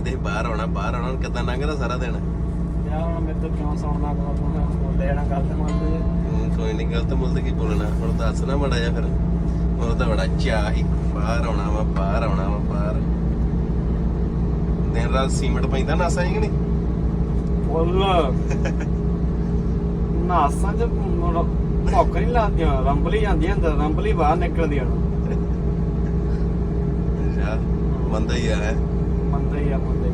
ਕਹਿੰਦੇ ਸੀ ਬਾਹਰ ਆਉਣਾ ਬਾਹਰ ਆਉਣਾ ਕਿੱਦਾਂ ਲੰਘਦਾ ਸਾਰਾ ਦਿਨ? ਯਾਰ ਹੁਣ ਮੇਰੇ ਤੋਂ ਕਿਉਂ ਸੌਣਾ ਕੋ ਤੂੰ ਲੈਣਾ ਗੱਲ ਤੇ ਮੰਨ ਲੈ ਹੂੰ, ਕੋਈ ਨਹੀਂ ਗਲਤ ਮੁਲਤ ਕੀ ਬੋਲਣਾ? ਹੁਣ ਦੱਸ ਨਾ ਮੜਾ ਜਾ ਫਿਰ। ਉਹ ਤਾਂ ਬੜਾ ਚਾਹ ਹੀ ਬਾਹਰ ਆਉਣਾ ਵਾ ਬਾਹਰ ਆਉਣਾ ਵਾ ਬਾਹਰ। ਦਿਨ ਰਾਤ ਸੀਮਟ ਪੈਂਦਾ ਨਾਸਾ ਹੀ ਕਿ ਨਹੀਂ? ਫੁੱਲ। ਨਾਸਾਂ ਚ ਭੌਕ ਨਹੀਂ ਲਾਉਂਦੀਆਂ ਰੰਬਲੀ ਜਾਂਦੀਆਂ ਅੰਦਰ ਰੰਬਲੀ ਬਾਹਰ ਨਿਕਲਦੀਆਂ ਅੱਛਾ ਬੰਦਾ ਹੀ ਆ ਹੈ। ਮੰਦਾ ਹੀ ਆ ਹੀ।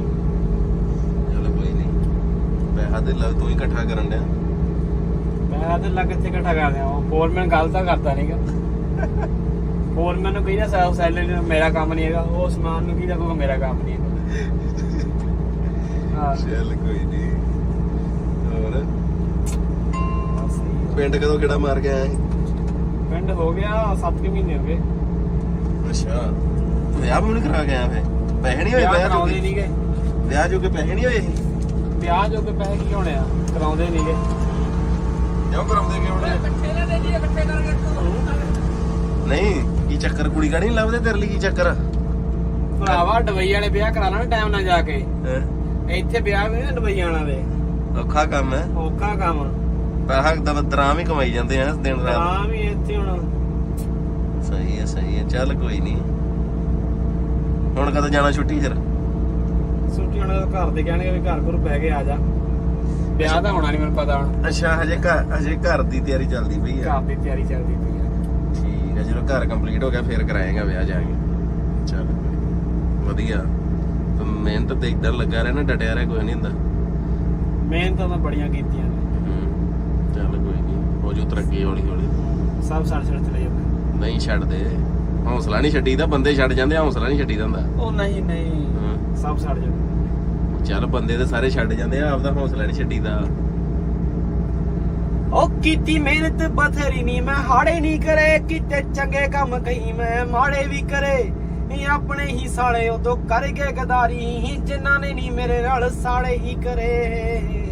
ਚਲੋ ਕੋਈ ਨਹੀਂ ਪੈਸਾ ਤੇ ਲੱਗ ਤੂੰ ਹੀ ਇਕੱਠਾ ਕਰਨ ਡਿਆ। ਮੈਂ ਤੇ ਲੱਗ ਇੱਥੇ ਇਕੱਠਾ ਕਰਦੇ ਆ ਫੋਰਮੈਨ ਗੱਲ ਤਾਂ ਕਰਦਾ ਨਹੀਂਗਾ ਫੋਰਮੈਨ ਨੂੰ ਕਹੀਦਾ ਸੈਲਫ ਸੈਲਰੀ ਮੇਰਾ ਕੰਮ ਨਹੀਂ ਹੈਗਾ। ਉਹ ਸਮਾਨ ਨੂੰ ਕਹੀਦਾ ਕੋਈ ਮੇਰਾ ਕੰਮ ਨਹੀਂ ਹੈਗਾ। ਹਾਂ। ਚੱਲ ਕੋਈ ਨਹੀਂ ਹੋਰ? ਬਸ ਇਹੀ ਆ। ਪਿੰਡ ਕਦੋਂ ਕਿਹੜਾ ਮਾਰ ਕੇ ਆਇਆ ਸੀ? ਪਿੰਡ ਹੋ ਗਿਆ 7 ਮਹੀਨੇ ਹੋ ਗਏ। ਅੱਛਾ। ਵਿਆਹ ਵੀ ਨਹੀਂ ਕਰਾ ਕੇ ਆਇਆ ਫੇ ਪੈਸੇ ਨਹੀਂ ਹੋਏ ਵਿਆਹ ਕਰਾਉਂਦੇ ਜੋਗੇ। ਨਹੀਂਗੇ ਵਿਆਹ ਜੋਗੇ ਪੈਸੇ ਨਹੀਂ ਹੋਏ ਵਿਆਹ ਜੋਗੇ ਪੈਸੇ ਕੀ ਹੋਣੇ ਆ? ਕਰਾਉਂਦੇ ਨਹੀਂਗੇ ਕਿਉਂ ਕਰਾਉਂਦੇ ਕਿਉਂ ਨਹੀਂ? ਇਕੱਠੇ ਨਾ ਦੇ ਜੀ ਇਕੱਠੇ ਕਰਕੇ ਨਹੀਂ ਕੀ ਚੱਕਰ? ਕੁੜੀ ਕਾ ਨਹੀਂ ਲੱਭਦੇ ਤੇਰੇ ਲਈ ਕੀ ਚੱਕਰ? ਭਰਾਵਾ ਡਬਈ ਵਾਲੇ ਵਿਆਹ ਕਰਾ ਲੈਣ ਟਾਈਮ ਨਾਲ ਜਾ ਕੇ। ਹੈਂ? ਇੱਥੇ ਵਿਆਹ ਵੀ ਨਹੀਂ ਡਬਈ ਵਾਲਾ ਦੇ। ਔਖਾ ਕੰਮ ਹੈ। ਔਖਾ ਕੰਮ। ਪੈਸਾ ਦਾ ਦਰਾਮ ਹੀ ਕਮਾਈ ਜਾਂਦੇ ਆ ਦਿਨ ਰਾਤ। ਹਾਂ ਵੀ ਇੱਥੇ ਹੁਣ। ਸਹੀ ਹੈ ਸਹੀ ਹੈ। ਚੱਲ ਕੋਈ ਨਹੀਂ ਹੁਣ ਕਦੋਂ ਜਾਣਾ ਛੁੱਟੀ ਫਿਰ? ਛੁੱਟੀ ਹੁਣ ਘਰ ਦੇ ਕਹਿਣਗੇ ਵੀ ਘਰ ਘਰ ਬਹਿ ਕੇ ਆ ਜਾ। ਵਿਆਹ ਤਾਂ ਹੋਣਾ ਨਹੀਂ ਮੈਨੂੰ ਪਤਾ ਹੁਣ। ਅੱਛਾ ਹਜੇ ਘਰ ਹਜੇ ਘਰ ਦੀ ਤਿਆਰੀ ਚੱਲਦੀ ਪਈ ਆ। ਘਰ ਦੀ ਤਿਆਰੀ ਚੱਲਦੀ ਪਈ ਆ। ਠੀਕ ਹੈ ਜਦੋਂ ਘਰ ਕੰਪਲੀਟ ਹੋ ਗਿਆ ਫਿਰ ਕਰਾਏਗਾ ਵਿਆਹ ਜਾ ਕੇ। ਚੱਲ। ਵਧੀਆ। ਤੇ ਮਿਹਨਤ ਤੇ ਇਦਾਂ ਲੱਗਾ ਰਹਿਣਾ ਡਟਿਆ ਰਹਿ ਕੋਈ ਨਹੀਂ ਹੁੰਦਾ। ਮਿਹਨਤਾਂ ਤਾਂ ਬੜੀਆਂ ਕੀਤੀਆਂ ਨੇ। ਚੱਲ ਕੋਈ ਨਹੀਂ ਹੋ ਜੂ ਤਰੱਕੀ ਹੌਲੀ ਹੌਲੀ ਸਭ ਸੜ ਸੜ ਚਲੇ ਜਾਂਦੇ ਨਹੀਂ ਛੱਡਦੇ। ਹੌਸਲਾ ਨਹੀਂ ਛੱਡੀਦਾ ਬੰਦੇ ਛੱਡ ਜਾਂਦੇ ਹੌਸਲਾ ਨਹੀਂ ਛੱਡੀਦਾ ਹੁੰਦਾ ਉਹ ਨਹੀਂ ਨਹੀਂ ਹਾਂ। ਸਭ ਸੜ ਜਾਂਦੇ ਚੱਲ ਬੰਦੇ ਤੇ ਸਾਰੇ ਛੱਡ ਜਾਂਦੇ ਆ ਆਪਦਾ ਹੌਸਲਾ ਨਹੀਂ ਛੱਡੀਦਾ। ਉਹ ਕੀਤੀ ਮਿਹਨਤ ਬਥੇਰੀ ਨਹੀਂ ਮੈਂ ਹਾੜੇ ਨਹੀਂ ਕਰੇ ਕੀਤੇ ਚੰਗੇ ਕੰਮ ਕਈ ਮੈਂ ਮਾੜੇ ਵੀ ਕਰੇ। ਇਹ ਆਪਣੇ ਹੀ ਸਾਲੇ ਉਦੋਂ ਕਰ ਗਏ ਗਦਾਰੀ ਜਿਨ੍ਹਾਂ ਨੇ ਨਹੀਂ ਮੇਰੇ ਨਾਲ ਸਾਲੇ ਹੀ ਕਰੇ।